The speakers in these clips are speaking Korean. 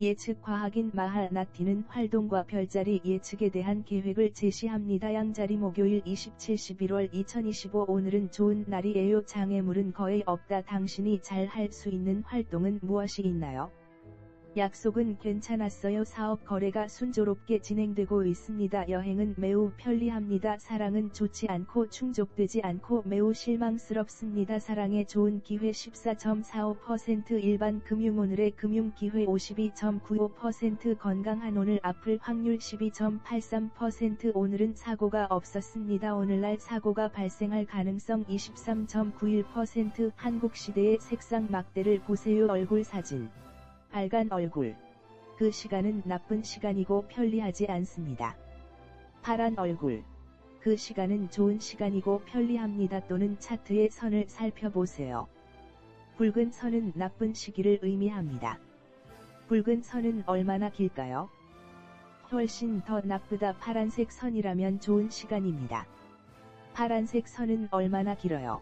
예측 과학인 마하나티는 활동과 별자리 예측에 대한 계획을 제시합니다. 양자리 목요일 27 11월 2025 오늘은 좋은 날이에요. 장애물은 거의 없다. 당신이 잘 할 수 있는 활동은 무엇이 있나요? 약속은 괜찮았어요. 사업 거래가 순조롭게 진행되고 있습니다. 여행은 매우 편리합니다. 사랑은 좋지 않고 충족되지 않고 매우 실망스럽습니다. 사랑의 좋은 기회 14.45% 일반 금융 오늘의 금융 기회 52.95% 건강한 오늘 앞을 확률 12.83% 오늘은 사고가 없었습니다. 오늘날 사고가 발생할 가능성 23.91% 한국 시대의 색상 막대를 보세요. 얼굴 사진 빨간 얼굴. 그 시간은 나쁜 시간이고 편리하지 않습니다. 파란 얼굴. 그 시간은 좋은 시간이고 편리합니다. 또는 차트의 선을 살펴보세요. 붉은 선은 나쁜 시기를 의미합니다. 붉은 선은 얼마나 길까요? 훨씬 더 나쁘다 파란색 선이라면 좋은 시간입니다. 파란색 선은 얼마나 길어요?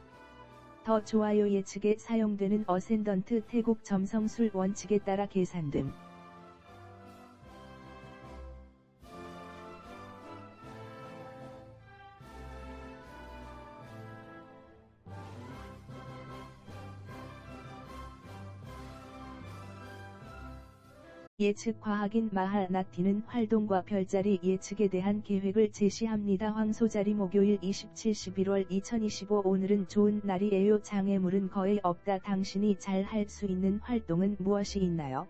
더 좋아요 예측에 사용되는 어센던트 태국 점성술 원칙에 따라 계산됨. 예측 과학인 마하나티는 활동과 별자리 예측에 대한 계획을 제시합니다. 황소자리 목요일 27 11월 2025 오늘은 좋은 날이에요. 장애물은 거의 없다. 당신이 잘 할 수 있는 활동은 무엇이 있나요?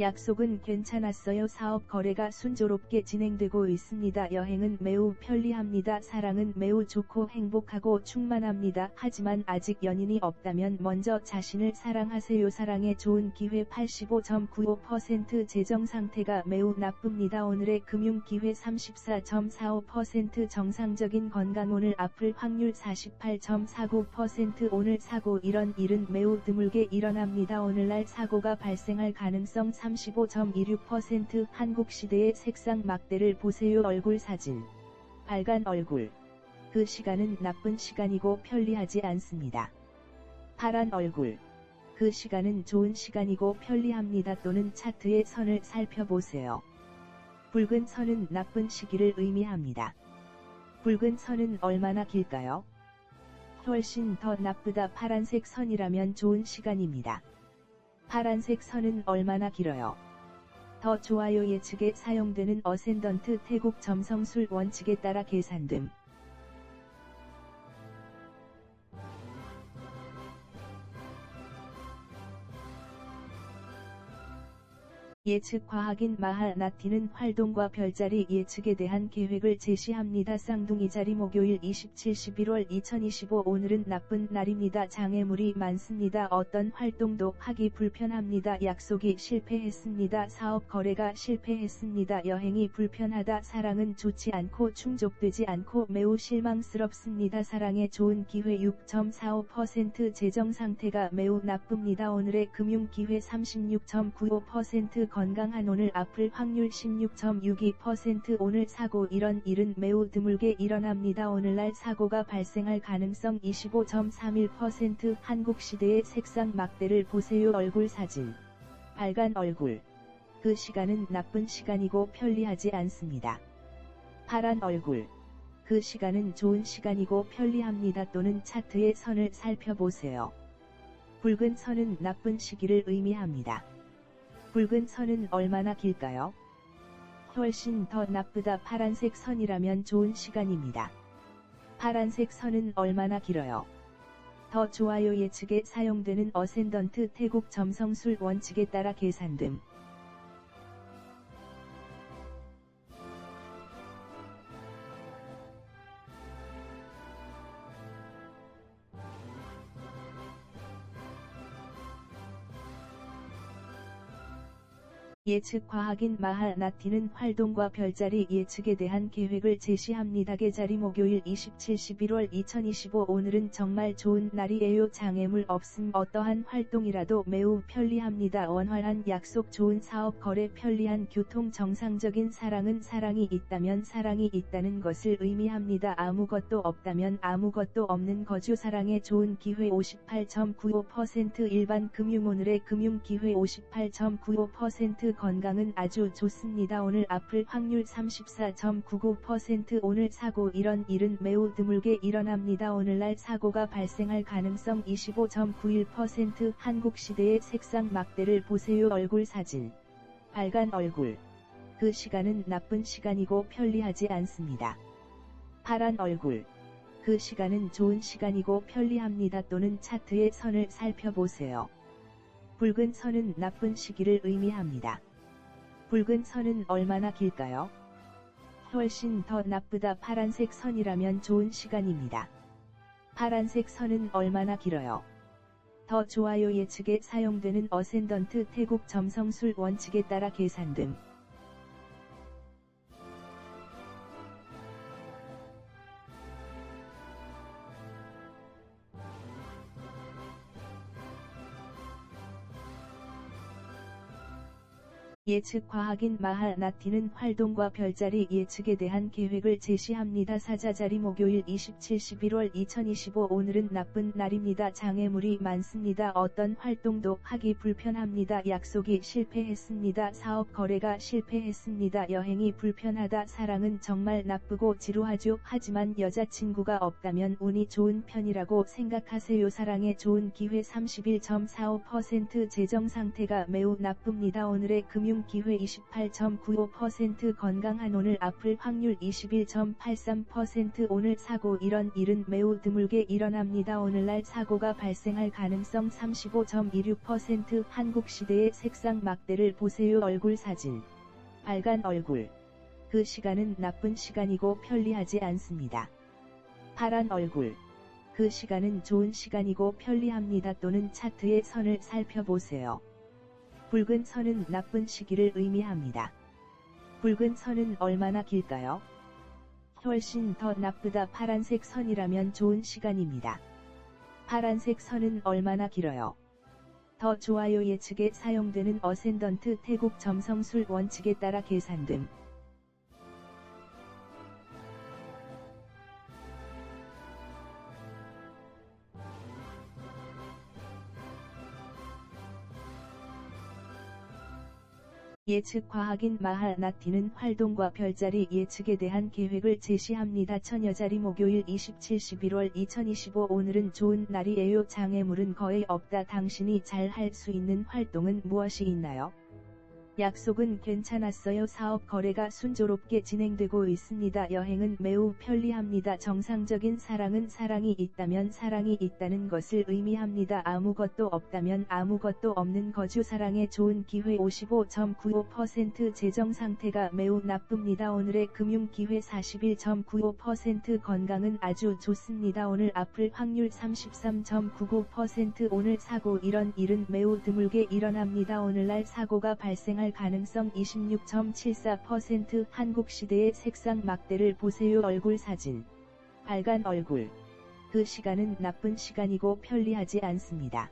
약속은 괜찮았어요. 사업 거래가 순조롭게 진행되고 있습니다. 여행은 매우 편리합니다. 사랑은 매우 좋고 행복하고 충만합니다. 하지만 아직 연인이 없다면 먼저 자신을 사랑하세요. 사랑의 좋은 기회 85.95% 재정 상태가 매우 나쁩니다. 오늘의 금융 기회 34.45% 정상적인 건강 오늘 앞을 확률 48.49% 오늘 사고 이런 일은 매우 드물게 일어납니다. 오늘날 사고가 발생할 가능성 35.26% 한국 시대의 색상 막대를 보세요 얼굴 사진. 빨간 얼굴. 그 시간은 나쁜 시간이고 편리하지 않습니다. 파란 얼굴. 그 시간은 좋은 시간이고 편리합니다. 또는 차트의 선을 살펴보세요. 붉은 선은 나쁜 시기를 의미합니다. 붉은 선은 얼마나 길까요? 훨씬 더 나쁘다 파란색 선이라면 좋은 시간입니다. 파란색 선은 얼마나 길어요? 더 좋아요 예측에 사용되는 어센던트 태국 점성술 원칙에 따라 계산됨. 예측 과학인 마하나티는 활동과 별자리 예측에 대한 계획을 제시합니다. 쌍둥이 자리 목요일 27 11월 2025 오늘은 나쁜 날입니다. 장애물이 많습니다. 어떤 활동도 하기 불편합니다. 약속이 실패했습니다. 사업 거래가 실패했습니다. 여행이 불편하다. 사랑은 좋지 않고 충족되지 않고 매우 실망스럽습니다. 사랑의 좋은 기회 6.45% 재정 상태가 매우 나쁩니다. 오늘의 금융 기회 36.95% 건강한 오늘 앞을 확률 16.62% 오늘 사고 이런 일은 매우 드물게 일어납니다. 오늘날 사고가 발생할 가능성 25.31% 한국 시대의 색상 막대를 보세요 얼굴 사진. 빨간 얼굴. 그 시간은 나쁜 시간이고 편리하지 않습니다. 파란 얼굴. 그 시간은 좋은 시간이고 편리합니다. 또는 차트의 선을 살펴보세요. 붉은 선은 나쁜 시기를 의미합니다. 붉은 선은 얼마나 길까요? 훨씬 더 나쁘다 파란색 선이라면 좋은 시간입니다. 파란색 선은 얼마나 길어요? 더 좋아요 예측에 사용되는 어센던트 태국 점성술 원칙에 따라 계산됨. 예측 과학인 마하나티는 활동과 별자리 예측에 대한 계획을 제시합니다. 계자리 목요일 27 11월 2025 오늘은 정말 좋은 날이에요. 장애물 없음 어떠한 활동이라도 매우 편리합니다. 원활한 약속 좋은 사업 거래 편리한 교통 정상적인 사랑은 사랑이 있다면 사랑이 있다는 것을 의미합니다. 아무것도 없다면 아무것도 없는 거주 사랑의 좋은 기회 58.95% 일반 금융 오늘의 금융 기회 58.95% 34% 건강은 아주 좋습니다. 오늘 앞을 확률 34.99% 오늘 사고 이런 일은 매우 드물게 일어납니다. 오늘날 사고가 발생할 가능성 25.91% 한국 시대의 색상 막대를 보세요. 얼굴 사진. 빨간 얼굴. 그 시간은 나쁜 시간이고 편리하지 않습니다. 파란 얼굴. 그 시간은 좋은 시간이고 편리합니다. 또는 차트의 선을 살펴보세요. 붉은 선은 나쁜 시기를 의미합니다. 붉은 선은 얼마나 길까요? 훨씬 더 나쁘다 파란색 선이라면 좋은 시간입니다. 파란색 선은 얼마나 길어요? 더 좋아요 예측에 사용되는 어센던트 태국 점성술 원칙에 따라 계산 등 예측 과학인 마하나티는 활동과 별자리 예측에 대한 계획을 제시합니다. 사자자리 목요일 27 11월 2025 오늘은 나쁜 날입니다. 장애물이 많습니다. 어떤 활동도 하기 불편합니다. 약속이 실패했습니다. 사업 거래가 실패했습니다. 여행이 불편하다. 사랑은 정말 나쁘고 지루하죠. 하지만 여자친구가 없다면 운이 좋은 편이라고 생각하세요. 사랑에 좋은 기회 31.45% 재정 상태가 매우 나쁩니다. 오늘의 금융 기회 28.95% 건강한 오늘 앞을 확률 21.83% 오늘 사고 이런 일은 매우 드물게 일어납니다. 오늘날 사고가 발생할 가능성 35.26% 한국 시대의 색상 막대를 보세요. 얼굴 사진. 빨간 얼굴. 그 시간은 나쁜 시간이고 편리하지 않습니다. 파란 얼굴. 그 시간은 좋은 시간이고 편리합니다. 또는 차트의 선을 살펴보세요. 붉은 선은 나쁜 시기를 의미합니다. 붉은 선은 얼마나 길까요? 훨씬 더 나쁘다 파란색 선이라면 좋은 시간입니다. 파란색 선은 얼마나 길어요? 더 좋아요 예측에 사용되는 어센던트 태국 점성술 원칙에 따라 계산 등 예측 과학인 마하나티는 활동과 별자리 예측에 대한 계획을 제시합니다. 처녀자리 목요일 27 11월 2025 오늘은 좋은 날이에요. 장애물은 거의 없다. 당신이 잘 할 수 있는 활동은 무엇이 있나요? 약속은 괜찮았어요. 사업 거래가 순조롭게 진행되고 있습니다. 여행은 매우 편리합니다. 정상적인 사랑은 사랑이 있다면 사랑이 있다는 것을 의미합니다. 아무것도 없다면 아무것도 없는 거주 사랑에 좋은 기회 55.95% 재정 상태가 매우 나쁩니다. 오늘의 금융 기회 41.95% 건강은 아주 좋습니다. 오늘 앞을 확률 33.99% 오늘 사고 이런 일은 매우 드물게 일어납니다. 오늘날 사고가 발생할 발생할 가능성 26.74% 한국 시대의 색상 막대를 보세요 얼굴 사진. 빨간 얼굴. 그 시간은 나쁜 시간이고 편리하지 않습니다.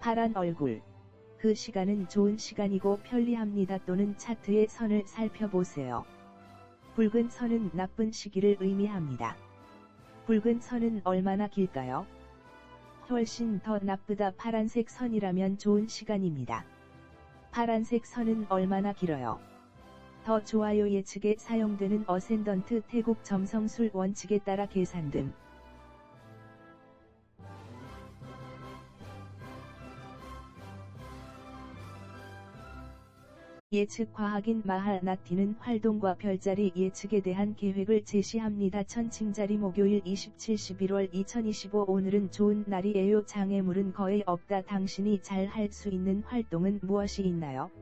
파란 얼굴. 그 시간은 좋은 시간이고 편리합니다 또는 차트의 선을 살펴보세요. 붉은 선은 나쁜 시기를 의미합니다. 붉은 선은 얼마나 길까요? 훨씬 더 나쁘다 파란색 선이라면 좋은 시간입니다. 파란색 선은 얼마나 길어요? 더 좋아요 예측에 사용되는 어센던트 태국 점성술 원칙에 따라 계산 등 예측 과학인 마하나티는 활동과 별자리 예측에 대한 계획을 제시합니다. 천칭자리 목요일 27 11월 2025 오늘은 좋은 날이에요. 장애물은 거의 없다. 당신이 잘 할 수 있는 활동은 무엇이 있나요?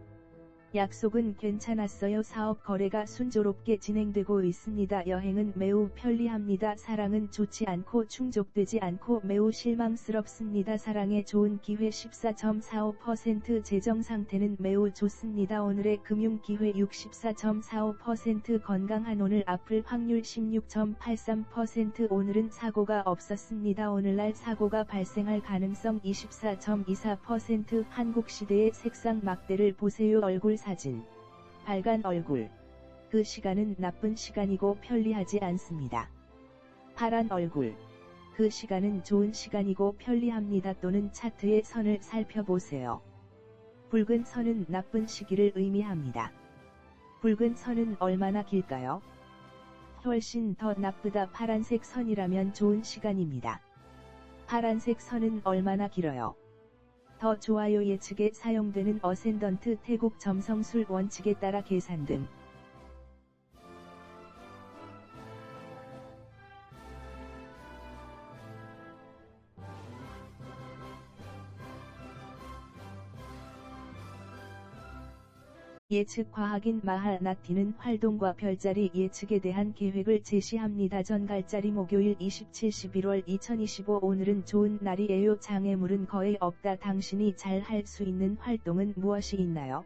약속은 괜찮았어요. 사업 거래가 순조롭게 진행되고 있습니다. 여행은 매우 편리합니다. 사랑은 좋지 않고 충족되지 않고 매우 실망스럽습니다. 사랑에 좋은 기회 14.45% 재정 상태는 매우 좋습니다. 오늘의 금융 기회 64.45% 건강한 오늘 앞을 확률 16.83% 오늘은 사고가 없었습니다. 오늘날 사고가 발생할 가능성 24.24% 한국 시대의 색상 막대를 보세요. 얼굴 사진. 빨간 얼굴. 그 시간은 나쁜 시간이고 편리하지 않습니다. 파란 얼굴. 그 시간은 좋은 시간이고 편리합니다 또는 차트의 선을 살펴보세요. 붉은 선은 나쁜 시기를 의미합니다. 붉은 선은 얼마나 길까요? 훨씬 더 나쁘다 파란색 선이라면 좋은 시간입니다. 파란색 선은 얼마나 길어요? 더 좋아요 예측에 사용되는 어센던트 태국 점성술 원칙에 따라 계산 등 예측 과학인 마하나티는 활동과 별자리 예측에 대한 계획을 제시합니다. 전갈자리 목요일 27 11월 2025 오늘은 좋은 날이에요. 장애물은 거의 없다. 당신이 잘 할 수 있는 활동은 무엇이 있나요?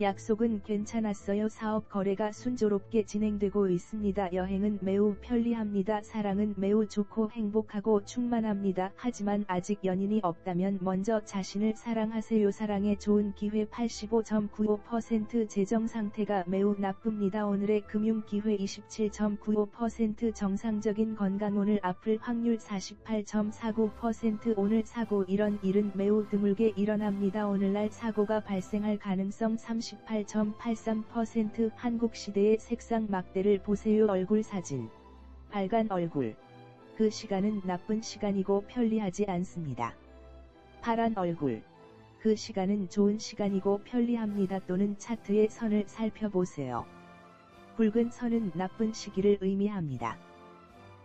약속은 괜찮았어요. 사업 거래가 순조롭게 진행되고 있습니다. 여행은 매우 편리합니다. 사랑은 매우 좋고 행복하고 충만합니다. 하지만 아직 연인이 없다면 먼저 자신을 사랑하세요. 사랑의 좋은 기회 85.95% 재정 상태가 매우 나쁩니다. 오늘의 금융 기회 27.95% 정상적인 건강 오늘 아플 확률 48.49% 오늘 사고 이런 일은 매우 드물게 일어납니다. 오늘날 사고가 발생할 가능성 30 38.83% 한국 시대의 색상 막대를 보세요 얼굴 사진. 빨간 얼굴. 그 시간은 나쁜 시간이고 편리하지 않습니다. 파란 얼굴. 그 시간은 좋은 시간이고 편리합니다. 또는 차트의 선을 살펴보세요. 붉은 선은 나쁜 시기를 의미합니다.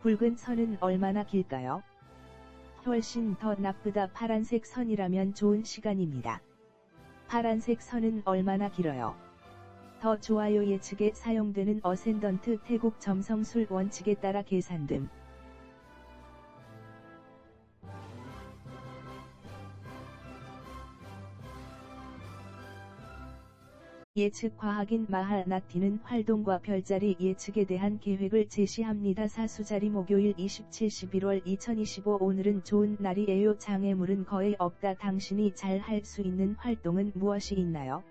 붉은 선은 얼마나 길까요? 훨씬 더 나쁘다 파란색 선이라면 좋은 시간입니다. 파란색 선은 얼마나 길어요? 더 좋아요 예측에 사용되는 어센던트 태국 점성술 원칙에 따라 계산 등 예측 과학인 마하나티는 활동과 별자리 예측에 대한 계획을 제시합니다. 사수자리 목요일 27 11월 2025 오늘은 좋은 날이에요. 장애물은 거의 없다. 당신이 잘 할 수 있는 활동은 무엇이 있나요?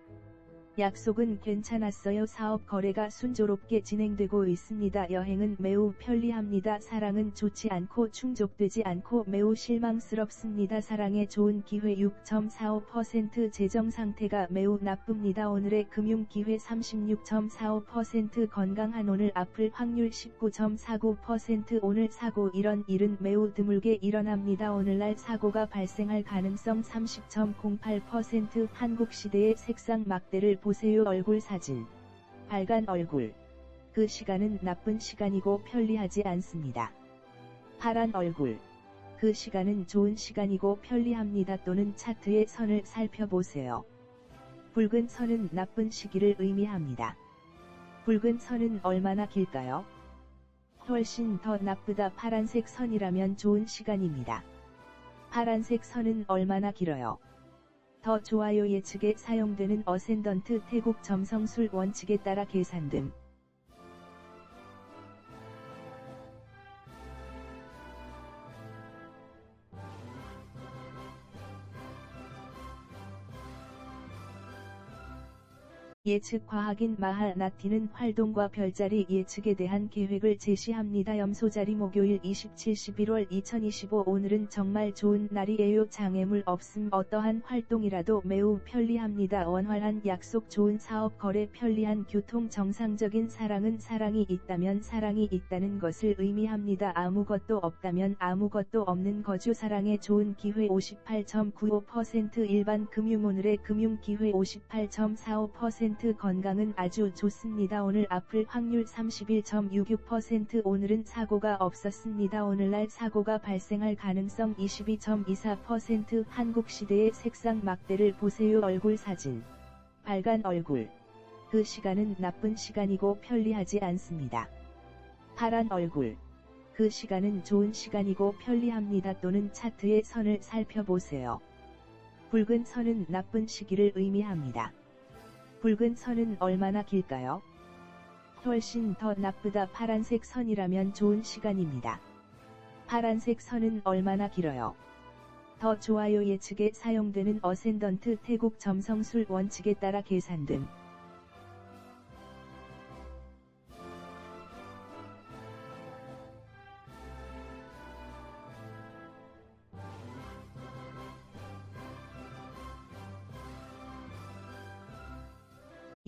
약속은 괜찮았어요. 사업 거래가 순조롭게 진행되고 있습니다. 여행은 매우 편리합니다. 사랑은 좋지 않고 충족되지 않고 매우 실망스럽습니다. 사랑의 좋은 기회 6.45% 재정 상태가 매우 나쁩니다. 오늘의 금융 기회 36.45% 건강한 오늘 아플 확률 19.49% 오늘 사고 이런 일은 매우 드물게 일어납니다. 오늘날 사고가 발생할 가능성 30.08% 한국 시대의 색상 막대를 보 세요 얼굴 사진. 빨간 얼굴. 그 시간은 나쁜 시간이고 편리하지 않습니다. 파란 얼굴. 그 시간은 좋은 시간이고 편리합니다. 또는 차트의 선을 살펴보세요. 붉은 선은 나쁜 시기를 의미합니다. 붉은 선은 얼마나 길까요? 훨씬 더 나쁘다 파란색 선이라면 좋은 시간입니다. 파란색 선은 얼마나 길어요? 더 좋아요 예측에 사용되는 어센던트 태국 점성술 원칙에 따라 계산 등 예측 과학인 마하나티는 활동과 별자리 예측에 대한 계획을 제시합니다. 염소자리 목요일 27 11월 2025 오늘은 정말 좋은 날이에요. 장애물 없음 어떠한 활동이라도 매우 편리합니다. 원활한 약속 좋은 사업 거래 편리한 교통 정상적인 사랑은 사랑이 있다면 사랑이 있다는 것을 의미합니다. 아무것도 없다면 아무것도 없는 거주 사랑의 좋은 기회 58.95% 일반 금융 오늘의 금융 기회 58.45% 건강은 아주 좋습니다. 오늘 아플 확률 31.66% 오늘은 사고가 없었습니다. 오늘날 사고가 발생할 가능성 22.24% 한국 시대의 색상 막대를 보세요. 얼굴 사진. 빨간 얼굴. 그 시간은 나쁜 시간이고 편리하지 않습니다. 파란 얼굴. 그 시간은 좋은 시간이고 편리합니다. 또는 차트의 선을 살펴보세요. 붉은 선은 나쁜 시기를 의미합니다. 붉은 선은 얼마나 길까요? 훨씬 더 나쁘다 파란색 선이라면 좋은 시간입니다. 파란색 선은 얼마나 길어요? 더 좋아요 예측에 사용되는 어센던트 태국 점성술 원칙에 따라 계산 등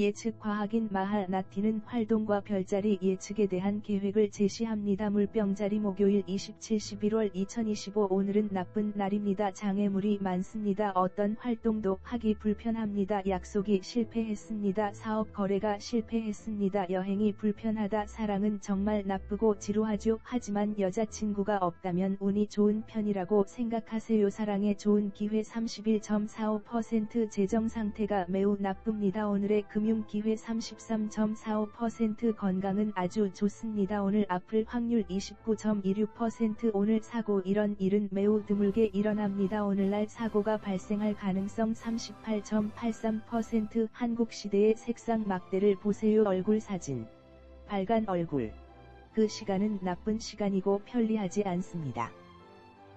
예측 과학인 마하나티는 활동과 별자리 예측에 대한 계획을 제시합니다. 물병자리 목요일 27 11월 2025 오늘은 나쁜 날입니다. 장애물이 많습니다. 어떤 활동도 하기 불편합니다. 약속이 실패했습니다. 사업 거래가 실패했습니다. 여행이 불편하다. 사랑은 정말 나쁘고 지루하죠. 하지만 여자친구가 없다면 운이 좋은 편이라고 생각하세요. 사랑에 좋은 기회 31.45% 재정 상태가 매우 나쁩니다. 오늘의 금융 기회 33.45% 건강은 아주 좋습니다. 오늘 아플 확률 29.26% 오늘 사고 이런 일은 매우 드물게 일어납니다. 오늘날 사고가 발생할 가능성 38.83% 한국시대의 색상 막대를 보세요. 얼굴 사진. 빨간 얼굴. 그 시간은 나쁜 시간이고 편리하지 않습니다.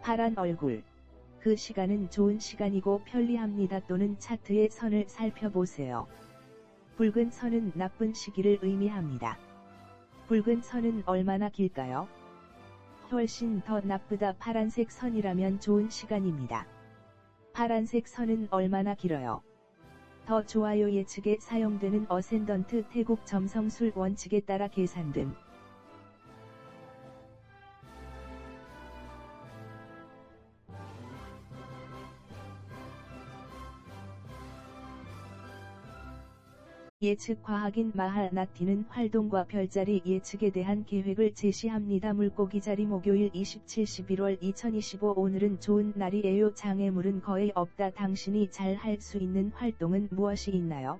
파란 얼굴. 그 시간은 좋은 시간이고 편리합니다. 또는 차트의 선을 살펴보세요. 붉은 선은 나쁜 시기를 의미합니다. 붉은 선은 얼마나 길까요? 훨씬 더 나쁘다 파란색 선이라면 좋은 시간입니다. 파란색 선은 얼마나 길어요? 더 좋아요 예측에 사용되는 어센던트 태국 점성술 원칙에 따라 계산됨. 예측 과학인 마하나티는 활동과 별자리 예측에 대한 계획을 제시합니다. 물고기 자리 목요일 27 11월 2025 오늘은 좋은 날이에요. 장애물은 거의 없다. 당신이 잘 할 수 있는 활동은 무엇이 있나요?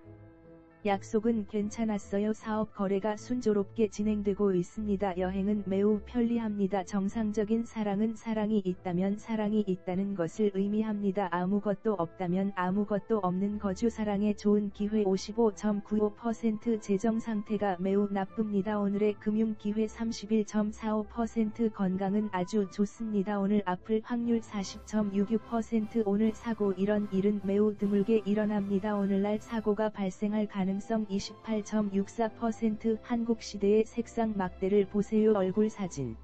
약속은 괜찮았어요. 사업 거래가 순조롭게 진행되고 있습니다. 여행은 매우 편리합니다. 정상적인 사랑은 사랑이 있다면 사랑이 있다는 것을 의미합니다. 아무것도 없다면 아무것도 없는 거주 사랑에 좋은 기회 55.95% 재정 상태가 매우 나쁩니다. 오늘의 금융 기회 31.45% 건강은 아주 좋습니다. 오늘 아플 확률 40.66% 오늘 사고 이런 일은 매우 드물게 일어납니다. 오늘날 사고가 발생할 가능 가능성 28.64% 한국 시대의 색상 막대를 보세요 얼굴 사진.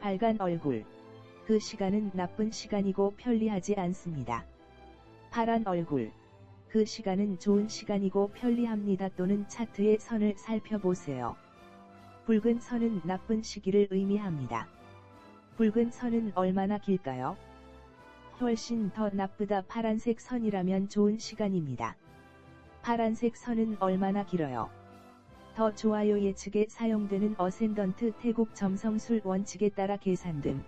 빨간 얼굴. 그 시간은 나쁜 시간이고 편리하지 않습니다. 파란 얼굴. 그 시간은 좋은 시간이고 편리합니다 또는 차트의 선을 살펴보세요. 붉은 선은 나쁜 시기를 의미합니다. 붉은 선은 얼마나 길까요? 훨씬 더 나쁘다 파란색 선이라면 좋은 시간입니다. 파란색 선은 얼마나 길어요? 더 좋아요 예측에 사용되는 어센던트 태국 점성술 원칙에 따라 계산 등